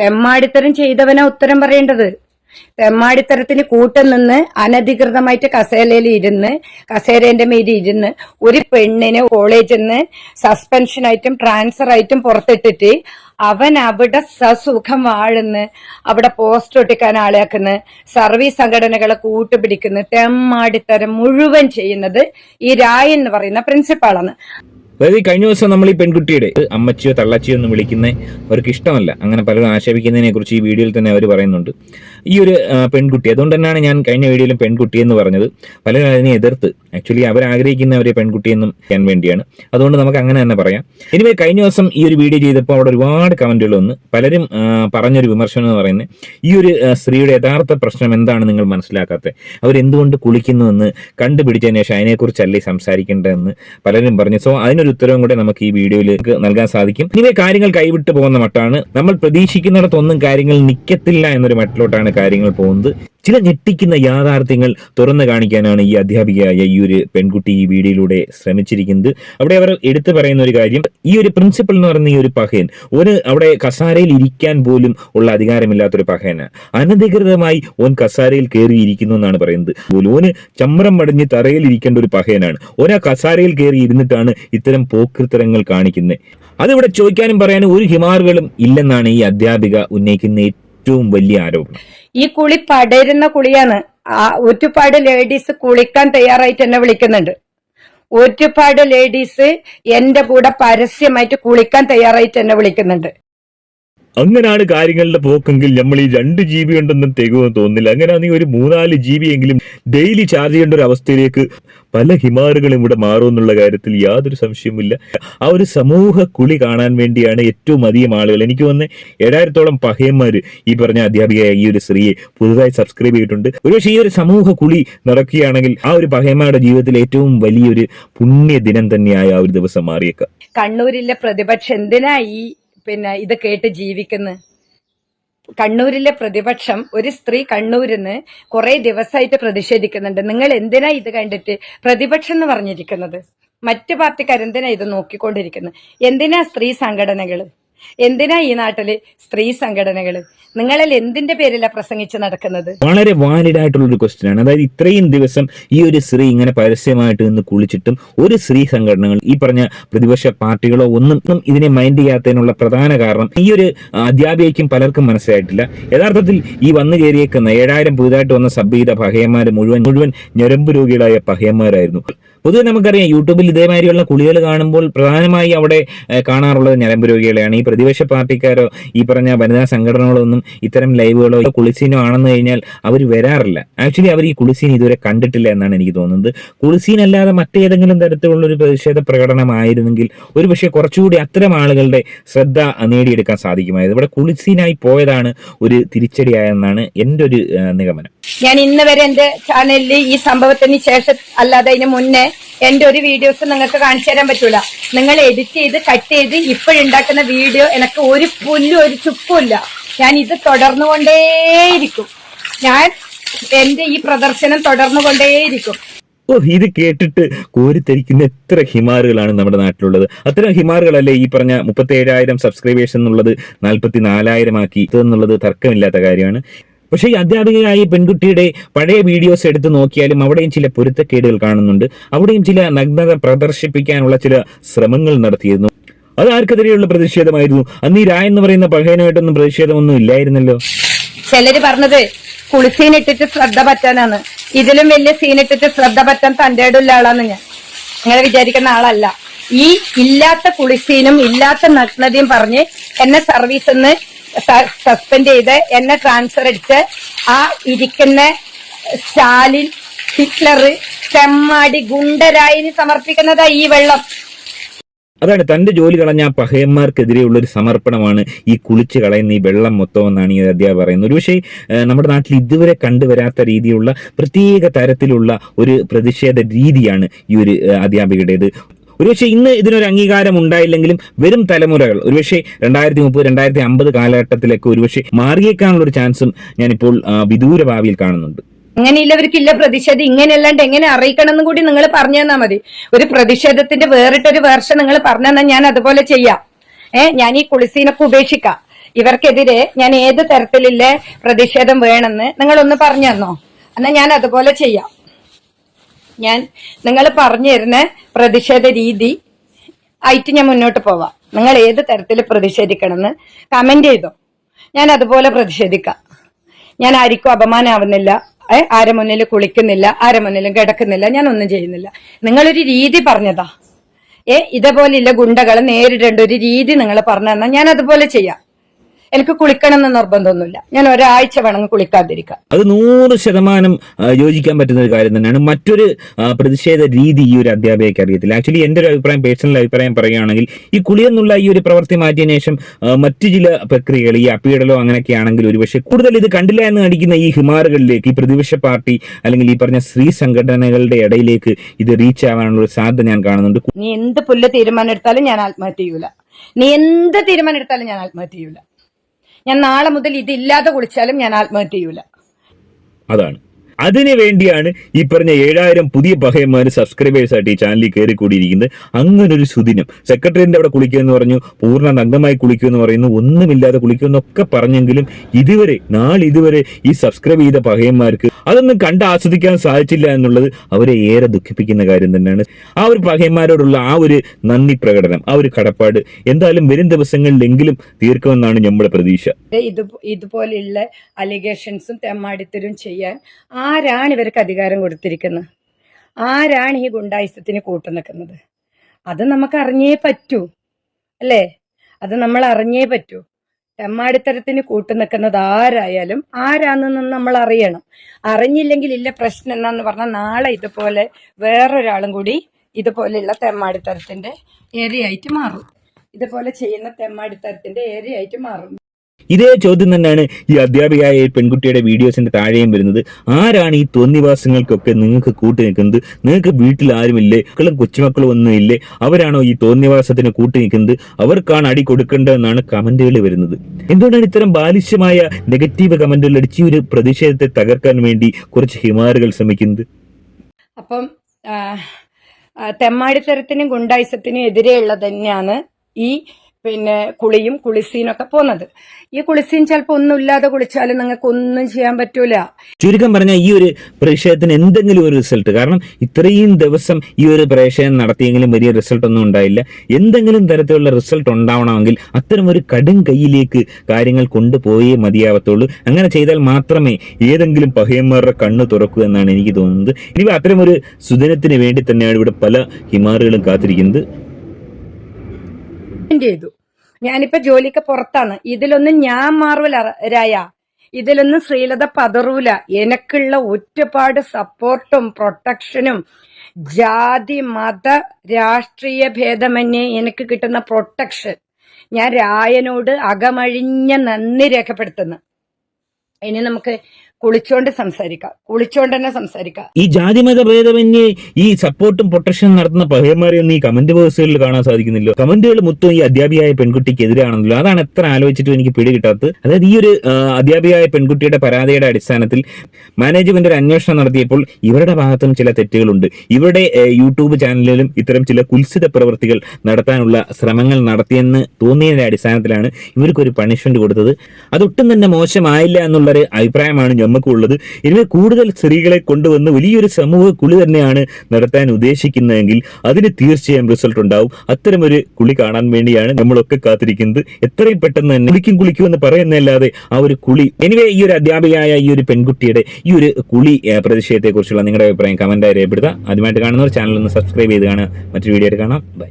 തെമ്മാടിത്തരം ചെയ്തവനാ ഉത്തരം പറയേണ്ടത്. തെമ്മാടിത്തരത്തിന് കൂട്ടുനിന്ന് അനധികൃതമായിട്ട് കസേരയിൽ ഇരുന്ന് കസേരേന്റെ മേലിൽ ഇരുന്ന് ഒരു പെണ്ണിനെ കോളേജിൽ നിന്ന് സസ്പെൻഷനായിട്ടും ട്രാൻസ്ഫർ ആയിട്ടും പുറത്തിട്ടിട്ട് അവൻ അവിടെ സസുഖം വാഴുന്ന് അവിടെ പോസ്റ്റ് ഒട്ടിക്കാൻ ആളാക്കുന്നു സർവീസ് സംഘടനകളെ കൂട്ടുപിടിക്കുന്നു തെമ്മാടിത്തരം മുഴുവൻ ചെയ്യുന്നത് ഈ രായ് എന്ന് പറയുന്ന പ്രിൻസിപ്പാളാണ് അതായത് കഴിഞ്ഞ ദിവസം നമ്മൾ ഈ പെൺകുട്ടിയുടെ അമ്മച്ചിയോ തള്ളച്ചിയോ എന്ന് വിളിക്കുന്ന അവർക്ക് ഇഷ്ടമല്ല. അങ്ങനെ പലരും ആക്ഷേപിക്കുന്നതിനെ കുറിച്ച് ഈ വീഡിയോയിൽ തന്നെ അവർ പറയുന്നുണ്ട്. ഈ ഒരു പെൺകുട്ടി. അതുകൊണ്ട് തന്നെയാണ് ഞാൻ കഴിഞ്ഞ വീഡിയോയിലും പെൺകുട്ടി എന്ന് പറഞ്ഞത്. പലരും അതിനെ എതിർത്ത് ആക്ച്വലി അവർ ആഗ്രഹിക്കുന്ന ഒരു പെൺകുട്ടി എന്നും ചെയ്യാൻ വേണ്ടിയാണ്. അതുകൊണ്ട് നമുക്ക് അങ്ങനെ തന്നെ പറയാം. എനിവേ കഴിഞ്ഞ ദിവസം ഈ ഒരു വീഡിയോ ചെയ്തപ്പോൾ അവിടെ ഒരുപാട് കമന്റുകൾ വന്ന്. പലരും പറഞ്ഞൊരു വിമർശനം എന്ന് പറയുന്നത് ഈ ഒരു സ്ത്രീയുടെ യഥാർത്ഥ പ്രശ്നം എന്താണ് നിങ്ങൾ മനസ്സിലാക്കാത്തത് അവരെന്തുകൊണ്ട് കുളിക്കുന്നുവെന്ന് കണ്ടുപിടിച്ചതിന് ശേഷം അതിനെക്കുറിച്ചല്ലേ സംസാരിക്കേണ്ടതെന്ന് പലരും പറഞ്ഞു. സോ അതിനൊരു ഉത്തരവും കൂടെ നമുക്ക് ഈ വീഡിയോയിൽ നൽകാൻ സാധിക്കും. ഇനിവേ കാര്യങ്ങൾ കൈവിട്ട് പോകുന്ന മട്ടാണ്. നമ്മൾ പ്രതീക്ഷിക്കുന്നിടത്തൊന്നും കാര്യങ്ങൾ നിൽക്കത്തില്ല എന്നൊരു മട്ടിലോട്ടാണ് കാര്യങ്ങൾ പോകുന്നത്. ചില ഞെട്ടിക്കുന്ന യാഥാർത്ഥ്യങ്ങൾ തുറന്നു കാണിക്കാനാണ് ഈ അധ്യാപികയായ ഈ ഒരു പെൺകുട്ടി ഈ വീഡിയോയിലൂടെ ശ്രമിച്ചിരിക്കുന്നത്. അവിടെ അവർ എടുത്തു പറയുന്ന ഒരു കാര്യം ഈ ഒരു പ്രിൻസിപ്പൽ എന്ന് പറയുന്ന ഈ ഒരു പഹയൻ ഒരു അവിടെ കസാരയിൽ ഇരിക്കാൻ പോലും ഉള്ള അധികാരമില്ലാത്തൊരു പഹയനാണ് അനധികൃതമായി ഓൻ കസാരയിൽ കയറിയിരിക്കുന്നു എന്നാണ് പറയുന്നത്. ഓന് ചമ്രം മടഞ്ഞ് തറയിൽ ഇരിക്കേണ്ട ഒരു പഹയനാണ്. ഓൻ കസാരയിൽ കയറി ഇരുന്നിട്ടാണ് ഇത്തരം പോക്കൃത്തരങ്ങൾ കാണിക്കുന്നത്. അതിവിടെ ചോദിക്കാനും പറയാനും ഒരു ഹിമാറുകളും ഇല്ലെന്നാണ് ഈ അധ്യാപിക ഉന്നയിക്കുന്ന ഏറ്റവും വലിയ ആരോപണം. ഈ കുളി പടരുന്ന കുളിയാണ്. ഒരുപാട് ലേഡീസ് കുളിക്കാൻ തയ്യാറായിട്ട് എന്നെ വിളിക്കുന്നുണ്ട്. ഒരുപാട് ലേഡീസ് എന്റെ കൂടെ പരസ്യമായിട്ട് കുളിക്കാൻ തയ്യാറായിട്ട് എന്നെ വിളിക്കുന്നുണ്ട്. അങ്ങനെയാണ് കാര്യങ്ങളുടെ പോക്കെങ്കിൽ നമ്മൾ ഈ രണ്ട് ജി ബി ഉണ്ടെന്നും തികവെന്ന് തോന്നുന്നില്ല. അങ്ങനെയാണെങ്കിൽ ഒരു മൂന്നാൽ ജി ബി എങ്കിലും ഡെയിലി ചാർജ് ചെയ്യേണ്ട ഒരു അവസ്ഥയിലേക്ക് പല ഹിമാറുകളും ഇവിടെ മാറുമെന്നുള്ള കാര്യത്തിൽ യാതൊരു സംശയവുമില്ല. ആ ഒരു സമൂഹ കുളി കാണാൻ വേണ്ടിയാണ് ഏറ്റവും അധികം ആളുകൾ. എനിക്ക് വന്ന് ഏഴായിരത്തോളം പഹയന്മാർ ഈ പറഞ്ഞ അധ്യാപികയായ ഈ ഒരു സ്ത്രീയെ പുതുതായി സബ്സ്ക്രൈബ് ചെയ്തിട്ടുണ്ട്. ഒരുപക്ഷെ ഈ ഒരു സമൂഹ കുളി നടക്കുകയാണെങ്കിൽ ആ ഒരു പഹയന്മാരുടെ ജീവിതത്തിൽ ഏറ്റവും വലിയൊരു പുണ്യ ദിനം തന്നെയായ ആ ഒരു ദിവസം മാറിയേക്കാം. കണ്ണൂരിലെ പ്രതിപക്ഷം എന്തിനാ ഈ പിന്നെ ഇത് കേട്ട് ജീവിക്കുന്നത് കണ്ണൂരിലെ പ്രതിപക്ഷം ഒരു സ്ത്രീ കണ്ണൂരിന്ന് കുറെ ദിവസമായിട്ട് പ്രതിഷേധിക്കുന്നുണ്ട്. നിങ്ങൾ എന്തിനാ ഇത് കണ്ടിട്ട് പ്രതിപക്ഷം എന്ന് പറഞ്ഞിരിക്കുന്നത്? മറ്റു പാർട്ടിക്കാരെന്തിനാ ഇത് നോക്കിക്കൊണ്ടിരിക്കുന്നത്? എന്തിനാ സ്ത്രീ സംഘടനകൾ? എന്തിനാ ഈ നാട്ടിൽ സ്ത്രീ സംഘടനകൾ നിങ്ങളിൽ എന്തിന്റെ പേരിലാ പ്രസംഗിച്ച് നടക്കുന്നത്? വളരെ വാലിഡ് ആയിട്ടുള്ള ഒരു ക്വസ്റ്റ്യൻ ആണ്. അതായത് ഇത്രയും ദിവസം ഈ ഒരു സ്ത്രീ ഇങ്ങനെ പരസ്യമായിട്ട് നിന്ന് കുളിച്ചിട്ടും ഒരു സ്ത്രീ സംഘടനകൾ ഈ പറഞ്ഞ പ്രതിപക്ഷ പാർട്ടികളോ ഒന്നും ഇതിനെ മൈൻഡ് ചെയ്യാത്തതിനുള്ള പ്രധാന കാരണം ഈ ഒരു അധ്യാപികയ്ക്കും പലർക്കും മനസ്സിലായിട്ടില്ല. യഥാർത്ഥത്തിൽ ഈ വന്നു കയറിയേക്കുന്ന ഏഴായിരം പുതുതായിട്ട് വന്ന സബ്ബീത പഹയന്മാര് മുഴുവൻ മുഴുവൻ ഞരമ്പ് രോഗികളായ പഹയന്മാരായിരുന്നു. പൊതുവെ നമുക്കറിയാം യൂട്യൂബിൽ ഇതേമാതിരിയുള്ള കുളികൾ കാണുമ്പോൾ പ്രധാനമായി അവിടെ കാണാറുള്ളത് ഞരമ്പ് രോഗികളെയാണ്. ഈ പ്രതിപക്ഷ പാർട്ടിക്കാരോ ഈ പറഞ്ഞ വനിതാ സംഘടനകളൊന്നും ഇത്തരം ലൈവുകളോ കുളിസീനോ ആണെന്ന് കഴിഞ്ഞാൽ അവർ വരാറില്ല. ആക്ച്വലി അവർ ഈ കുളിസീൻ ഇതുവരെ കണ്ടിട്ടില്ല എന്നാണ് എനിക്ക് തോന്നുന്നത്. കുളിസീൻ അല്ലാതെ മറ്റേതെങ്കിലും തരത്തിലുള്ള ഒരു പ്രതിഷേധ പ്രകടനമായിരുന്നെങ്കിൽ ഒരു പക്ഷേ കുറച്ചുകൂടി അത്തരം ആളുകളുടെ ശ്രദ്ധ നേടിയെടുക്കാൻ സാധിക്കുമായിരുന്നു. ഇവിടെ കുളിസീനായി പോയതാണ് ഒരു തിരിച്ചടിയായെന്നാണ് എന്റെ ഒരു നിഗമനം. ഞാൻ ഇന്ന് വരെ എന്റെ ചാനലിൽ ഈ സംഭവത്തിന് ശേഷം അല്ലാതെ അതിന് മുന്നേ എന്റെ ഒരു വീഡിയോസ് നിങ്ങൾക്ക് കാണിച്ചു തരാൻ പറ്റൂല. നിങ്ങൾ എഡിറ്റ് ചെയ്ത് കട്ട് ചെയ്ത് ഇപ്പോഴുണ്ടാക്കുന്ന വീഡിയോ എനിക്ക് ഒരു പുല്ലും ഒരു ചുക്കുമില്ല ഞാൻ ഇത് തുടർന്നു കൊണ്ടേയിരിക്കും ഞാൻ എന്റെ ഈ പ്രദർശനം തുടർന്നു കൊണ്ടേയിരിക്കും ഓ ഇത് കേട്ടിട്ട് കോരിത്തരിക്കുന്ന എത്ര ഹിമാറുകളാണ് നമ്മുടെ നാട്ടിലുള്ളത്. അത്തരം ഹിമാറുകളല്ലേ ഈ പറഞ്ഞ മുപ്പത്തി ഏഴായിരം സബ്സ്ക്രൈബേഴ്സ് എന്നുള്ളത് നാൽപ്പത്തി നാലായിരം ആക്കി എന്നുള്ളത് തർക്കമില്ലാത്ത കാര്യമാണ്. പക്ഷേ ഈ അധ്യാപികയായ പെൺകുട്ടിയുടെ പഴയ വീഡിയോസ് എടുത്ത് നോക്കിയാലും അവിടെയും ചില പൊരുത്തക്കേടുകൾ കാണുന്നുണ്ട്. അവിടെയും ചില നഗ്നത പ്രദർശിപ്പിക്കാനുള്ള ചില ശ്രമങ്ങൾ നടത്തിയിരുന്നു. അത് ആർക്കെതിരെയുള്ള പ്രതിഷേധമായിരുന്നു? അന്ന് ഈ രായ എന്ന് പറയുന്ന പഹയനുമായിട്ടൊന്നും പ്രതിഷേധമൊന്നും ഇല്ലായിരുന്നല്ലോ. ചിലര് പറഞ്ഞത് കുളിസീനിട്ടിട്ട് ശ്രദ്ധ പറ്റാനാണ്. ഇതിലും വലിയ സീനിട്ടിട്ട് ശ്രദ്ധ പറ്റാൻ തന്റെ ഇടമുള്ള ആളാണ് ഞാൻ. അങ്ങനെ വിചാരിക്കുന്ന ആളല്ല. ഈ ഇല്ലാത്ത കുളിസീനും ഇല്ലാത്ത നഗ്നതയും പറഞ്ഞ് എന്നെ സർവീസിൽ നിന്ന് സസ്പെൻഡ് ചെയ്ത് എന്നെ ട്രാൻസ്ഫർ അടിച്ച് ആ ഇരിക്കുന്ന സ്റ്റാലിൻ ഹിറ്റ്ലർ ചെമ്മാടി ഗുണ്ടരായിന് സമർപ്പിക്കുന്നതാ ഈ വെള്ളം. അതാണ് തന്റെ ജോലി കളഞ്ഞ ആ പഹയന്മാർക്കെതിരെയുള്ള ഒരു സമർപ്പണമാണ് ഈ കുളിച്ച് കളയുന്ന ഈ വെള്ളം മൊത്തം എന്നാണ് ഈ അധ്യാപക പറയുന്നത്. ഒരുപക്ഷെ നമ്മുടെ നാട്ടിൽ ഇതുവരെ കണ്ടുവരാത്ത രീതിയിലുള്ള പ്രത്യേക തരത്തിലുള്ള ഒരു പ്രതിഷേധ രീതിയാണ് ഈ ഒരു അധ്യാപികയുടേത്. ഒരുപക്ഷെ ഇന്ന് ഇതിനൊരു അംഗീകാരം ഉണ്ടായില്ലെങ്കിലും വരും തലമുറകൾ ഒരുപക്ഷെ രണ്ടായിരത്തി മുപ്പത് രണ്ടായിരത്തി അമ്പത് കാലഘട്ടത്തിലേക്ക് ഒരുപക്ഷെ മാറിയേക്കാനുള്ള ഒരു ചാൻസും ഞാനിപ്പോൾ വിദൂര ഭാവിയിൽ കാണുന്നുണ്ട്. അങ്ങനെയുള്ളവർക്കില്ല പ്രതിഷേധം. ഇങ്ങനെയല്ലാണ്ട് എങ്ങനെ അറിയിക്കണം എന്നും കൂടി നിങ്ങൾ പറഞ്ഞു തന്നാ മതി. ഒരു പ്രതിഷേധത്തിന്റെ വേറിട്ടൊരു വേർഷൻ നിങ്ങൾ പറഞ്ഞു തന്നാൽ ഞാൻ അതുപോലെ ചെയ്യാം. ഏ ഞാൻ ഈ കുളിസീനൊക്കെ ഉപേക്ഷിക്കാം. ഇവർക്കെതിരെ ഞാൻ ഏത് തരത്തിലുള്ള പ്രതിഷേധം വേണമെന്ന് നിങ്ങൾ ഒന്ന് പറഞ്ഞു തന്നോ? എന്നാ ഞാൻ അതുപോലെ ചെയ്യാം. ഞാൻ നിങ്ങൾ പറഞ്ഞു തരുന്ന പ്രതിഷേധ രീതി ആയിട്ട് ഞാൻ മുന്നോട്ട് പോവാം. നിങ്ങൾ ഏത് തരത്തിൽ പ്രതിഷേധിക്കണമെന്ന് കമന്റ് ചെയ്തോ? ഞാൻ അതുപോലെ പ്രതിഷേധിക്കാം. ഞാൻ ആർക്കും അപമാനാവുന്നില്ല ആരെ മുന്നിൽ കുളിക്കുന്നില്ല ആരെ മുന്നിലും കിടക്കുന്നില്ല ഞാൻ ഒന്നും ചെയ്യുന്നില്ല. നിങ്ങളൊരു രീതി പറഞ്ഞതാ. ഏ? ഇതേപോലെയുള്ള ഗുണ്ടകൾ നേരിടേണ്ട ഒരു രീതി നിങ്ങൾ പറഞ്ഞു തന്നാൽ ഞാൻ അതുപോലെ ചെയ്യാം. എനിക്ക് കുളിക്കണം എന്ന് നിർബന്ധമൊന്നുമില്ല. ഞാൻ ഒരാഴ്ച വേണമെങ്കിൽ കുളിക്കാതിരിക്കാം അത് നൂറ് ശതമാനം യോജിക്കാൻ പറ്റുന്ന ഒരു കാര്യം തന്നെയാണ്. മറ്റൊരു പ്രതിഷേധ രീതി ഈ ഒരു അധ്യാപകയ്ക്ക് അറിയത്തില്ല. ആക്ച്വലി എന്റെ ഒരു അഭിപ്രായം പേഴ്സണൽ അഭിപ്രായം പറയുകയാണെങ്കിൽ ഈ കുളി എന്നുള്ള ഈ ഒരു പ്രവൃത്തി മാറ്റിയതിനു ശേഷം മറ്റു ചില പ്രക്രിയകൾ ഈ അപ്പീഡലോ അങ്ങനെയൊക്കെ ആണെങ്കിൽ ഒരുപക്ഷെ കൂടുതൽ ഇത് കണ്ടില്ല എന്ന് കാണിക്കുന്ന ഈ ഹിമാറുകളിലേക്ക് ഈ പ്രതിപക്ഷ പാർട്ടി അല്ലെങ്കിൽ ഈ പറഞ്ഞ സ്ത്രീ സംഘടനകളുടെ ഇടയിലേക്ക് ഇത് റീച്ച് ആവാനുള്ള ഒരു സാധ്യത ഞാൻ കാണുന്നുണ്ട്. നീ എന്ത് പുല്ല് തീരുമാനം എടുത്താലും ഞാൻ ആത്മഹത്യ ചെയ്യൂല. നീ എന്ത് തീരുമാനം എടുത്താലും ഞാൻ ആത്മഹത്യ ചെയ്യൂല. ഞാൻ നാളെ മുതൽ ഇതില്ലാതെ കുളിച്ചാലും ഞാൻ ആത്മഹത്യ ചെയ്യൂല. അതാണ്. അതിനു വേണ്ടിയാണ് ഈ പറഞ്ഞ ഏഴായിരം പുതിയ പഹയന്മാർ സബ്സ്ക്രൈബേഴ്സ് ആയിട്ട് ഈ ചാനലിൽ കയറി കൂടിയിരിക്കുന്നത് അങ്ങനെ ഒരു സുദിനം സെക്രട്ടറിന്റെ അവിടെ കുളിക്കുമെന്ന് പറഞ്ഞു പൂർണ നഗ്നമായി കുളിക്കുമെന്ന് പറയുന്നു ഒന്നുമില്ലാതെ കുളിക്കുമെന്നൊക്കെ പറഞ്ഞെങ്കിലും ഇതുവരെ നാളിതുവരെ ഈ സബ്സ്ക്രൈബ് ചെയ്ത പഹയന്മാർക്ക് അതൊന്നും കണ്ട് ആസ്വദിക്കാൻ സാധിച്ചില്ല എന്നുള്ളത് അവരെ ഏറെ ദുഃഖിപ്പിക്കുന്ന കാര്യം തന്നെയാണ്. ആ ഒരു പഹയന്മാരോടുള്ള ആ ഒരു നന്ദി പ്രകടനം ആ ഒരു കടപ്പാട് എന്തായാലും വരും ദിവസങ്ങളിലെങ്കിലും തീർക്കുമെന്നാണ് നമ്മുടെ പ്രതീക്ഷ. ഇത് ഇതുപോലെയുള്ള അലിഗേഷൻസും തെമ്മാടിത്തരും ചെയ്യാൻ ആരാണ് ഇവർക്ക് അധികാരം കൊടുത്തിരിക്കുന്നത്? ആരാണ് ഈ ഗുണ്ടായുസത്തിന് കൂട്ടു നിൽക്കുന്നത്? അത് നമുക്ക് അറിഞ്ഞേ പറ്റൂ അല്ലേ? അത് നമ്മൾ അറിഞ്ഞേ പറ്റൂ. തെമ്മാടിത്തരത്തിന് കൂട്ടു നിൽക്കുന്നത് ആരായാലും ആരാണെന്ന് നമ്മൾ അറിയണം. അറിഞ്ഞില്ലെങ്കിൽ ഇല്ല പ്രശ്നം എന്നാന്ന് പറഞ്ഞാൽ നാളെ ഇതുപോലെ വേറൊരാളും കൂടി ഇതുപോലെയുള്ള തെമ്മാടിത്തരത്തിന്റെ ഏരിയായിട്ട് മാറും. ഇതുപോലെ ചെയ്യുന്ന തെമ്മാടിത്തരത്തിന്റെ ഏരിയായിട്ട് മാറും. ഇതേ ചോദ്യം തന്നെയാണ് ഈ അധ്യാപികയായ പെൺകുട്ടിയുടെ വീഡിയോസിന്റെ താഴെയും വരുന്നത്. ആരാണ് ഈ തോന്നിവാസങ്ങൾക്കൊക്കെ നിങ്ങൾക്ക് കൂട്ടി നിൽക്കുന്നത്? നിങ്ങൾക്ക് വീട്ടിൽ ആരുമില്ലേ? മക്കളും കൊച്ചുമക്കളും ഒന്നും ഇല്ലേ? അവരാണോ ഈ തോന്നിവാസത്തിന് കൂട്ടി നിൽക്കുന്നത്? അവർക്കാണ് അടി കൊടുക്കേണ്ടതെന്നാണ് കമന്റുകൾ വരുന്നത്. എന്തുകൊണ്ടാണ് ഇത്തരം ബാലിശ്യമായ നെഗറ്റീവ് കമന്റുകൾ അടിച്ച് ഒരു പ്രതിഷേധത്തെ തകർക്കാൻ വേണ്ടി കുറച്ച് ഹിമാറുകൾ ശ്രമിക്കുന്നത്? അപ്പം തെമ്മാടിത്തരത്തിനും ഗുണ്ടായിസത്തിനും എതിരെയുള്ളത് തന്നെയാണ് ഈ പിന്നെ കുളിയും കുളിസീനൊക്കെ പോകുന്നത് ഈ കുളിസീൻ ചിലപ്പോൾ ഒന്നുമില്ലാതെ കുളിച്ചാലും നിങ്ങൾക്ക് ഒന്നും ചെയ്യാൻ പറ്റൂല. ചുരുക്കം പറഞ്ഞ ഈ ഒരു പ്രതിഷേധത്തിന് എന്തെങ്കിലും ഒരു റിസൾട്ട് കാരണം ഇത്രയും ദിവസം ഈ ഒരു പ്രതിഷേധം നടത്തിയെങ്കിലും വലിയ റിസൾട്ട് ഒന്നും ഉണ്ടായില്ല. എന്തെങ്കിലും തരത്തിലുള്ള റിസൾട്ട് ഉണ്ടാവണമെങ്കിൽ അത്തരം ഒരു കടും കൈയിലേക്ക് കാര്യങ്ങൾ കൊണ്ടുപോയേ മതിയാവത്തുള്ളൂ. അങ്ങനെ ചെയ്താൽ മാത്രമേ ഏതെങ്കിലും പഹയന്മാരുടെ കണ്ണ് തുറക്കൂ എന്നാണ് എനിക്ക് തോന്നുന്നത്. ഇനി അത്തരം ഒരു സുദിനത്തിന് വേണ്ടി തന്നെയാണ് ഇവിടെ പല ഹിമാറുകളും കാത്തിരിക്കുന്നത്. ചെയ്തു. ഞാനിപ്പോ ജോലിക്ക് പുറത്താണ്. ഇതിലൊന്നും ഞാൻ മാറൂല രായ. ഇതിലൊന്നും ശ്രീലത പതറൂല. എനക്കുള്ള ഒറ്റപ്പാട് സപ്പോർട്ടും പ്രൊട്ടക്ഷനും ജാതി മത രാഷ്ട്രീയ ഭേദമന്യേ എനിക്ക് കിട്ടുന്ന പ്രൊട്ടക്ഷൻ ഞാൻ രായനോട് അകമഴിഞ്ഞ നന്ദി രേഖപ്പെടുത്തുന്നു. ഇനി നമുക്ക് കുളിച്ചോണ്ട് സംസാരിക്കാം കുളിച്ചോണ്ട് തന്നെ സംസാരിക്കാം. ഈ ജാതിമത ഭേദമന്യേ ഈ സപ്പോർട്ടും പ്രൊട്ടക്ഷനും നടത്തുന്ന പഹയന്മാരെയൊന്നും ഈ കമന്റ് ബോക്സുകളിൽ കാണാൻ സാധിക്കുന്നില്ല. കമന്റുകൾ മൊത്തം ഈ അധ്യാപികയായ പെൺകുട്ടിക്ക് എതിരാണെന്നല്ലോ അതാണ് എത്ര ആലോചിച്ചിട്ടും എനിക്ക് പിടി കിട്ടാത്തത്. അതായത് ഈ ഒരു അധ്യാപികയായ പെൺകുട്ടിയുടെ പരാതിയുടെ അടിസ്ഥാനത്തിൽ മാനേജ്മെന്റ് ഒരു അന്വേഷണം നടത്തിയപ്പോൾ ഇവരുടെ ഭാഗത്തും ചില തെറ്റുകളുണ്ട്. ഇവരുടെ യൂട്യൂബ് ചാനലിലും ഇത്തരം ചില കുൽസിത പ്രവൃത്തികൾ നടത്താനുള്ള ശ്രമങ്ങൾ നടത്തിയെന്ന് തോന്നിയതിന്റെ അടിസ്ഥാനത്തിലാണ് ഇവർക്കൊരു പണിഷ്മെന്റ് കൊടുത്തത്. അതൊട്ടും തന്നെ മോശമായില്ല എന്നുള്ളൊരു അഭിപ്രായമാണ് ഞമ്മക്കുള്ളത് ഇനി കൂടുതൽ സ്ത്രീകളെ കൊണ്ടുവന്ന് വലിയൊരു സമൂഹ കുളി തന്നെയാണ് നടത്താൻ ഉദ്ദേശിക്കുന്നതെങ്കിൽ അതിന് തീർച്ചയായും റിസൾട്ട് ഉണ്ടാവും. അത്തരമൊരു കുളി കാണാൻ വേണ്ടിയാണ് നമ്മളൊക്കെ കാത്തിരിക്കുന്നത്. എത്രയും പെട്ടെന്ന് തന്നെ കുളിക്കും കുളിക്കും എന്ന് പറയുന്നതല്ലാതെ ആ ഒരു കുളി. എനിവേ ഈ ഒരു അധ്യാപികയായ ഈ ഒരു പെൺകുട്ടിയുടെ ഈ ഒരു കുളി പ്രതിഷേധത്തെക്കുറിച്ചുള്ള നിങ്ങളുടെ അഭിപ്രായം കമന്റായി രേഖപ്പെടുത്തുക. ആദ്യമായിട്ട് കാണുന്നവർ ചാനൽ ഒന്ന് സബ്സ്ക്രൈബ് ചെയ്ത് കാണുക. മറ്റൊരു വീഡിയോ ആയിട്ട് കാണാം. ബൈ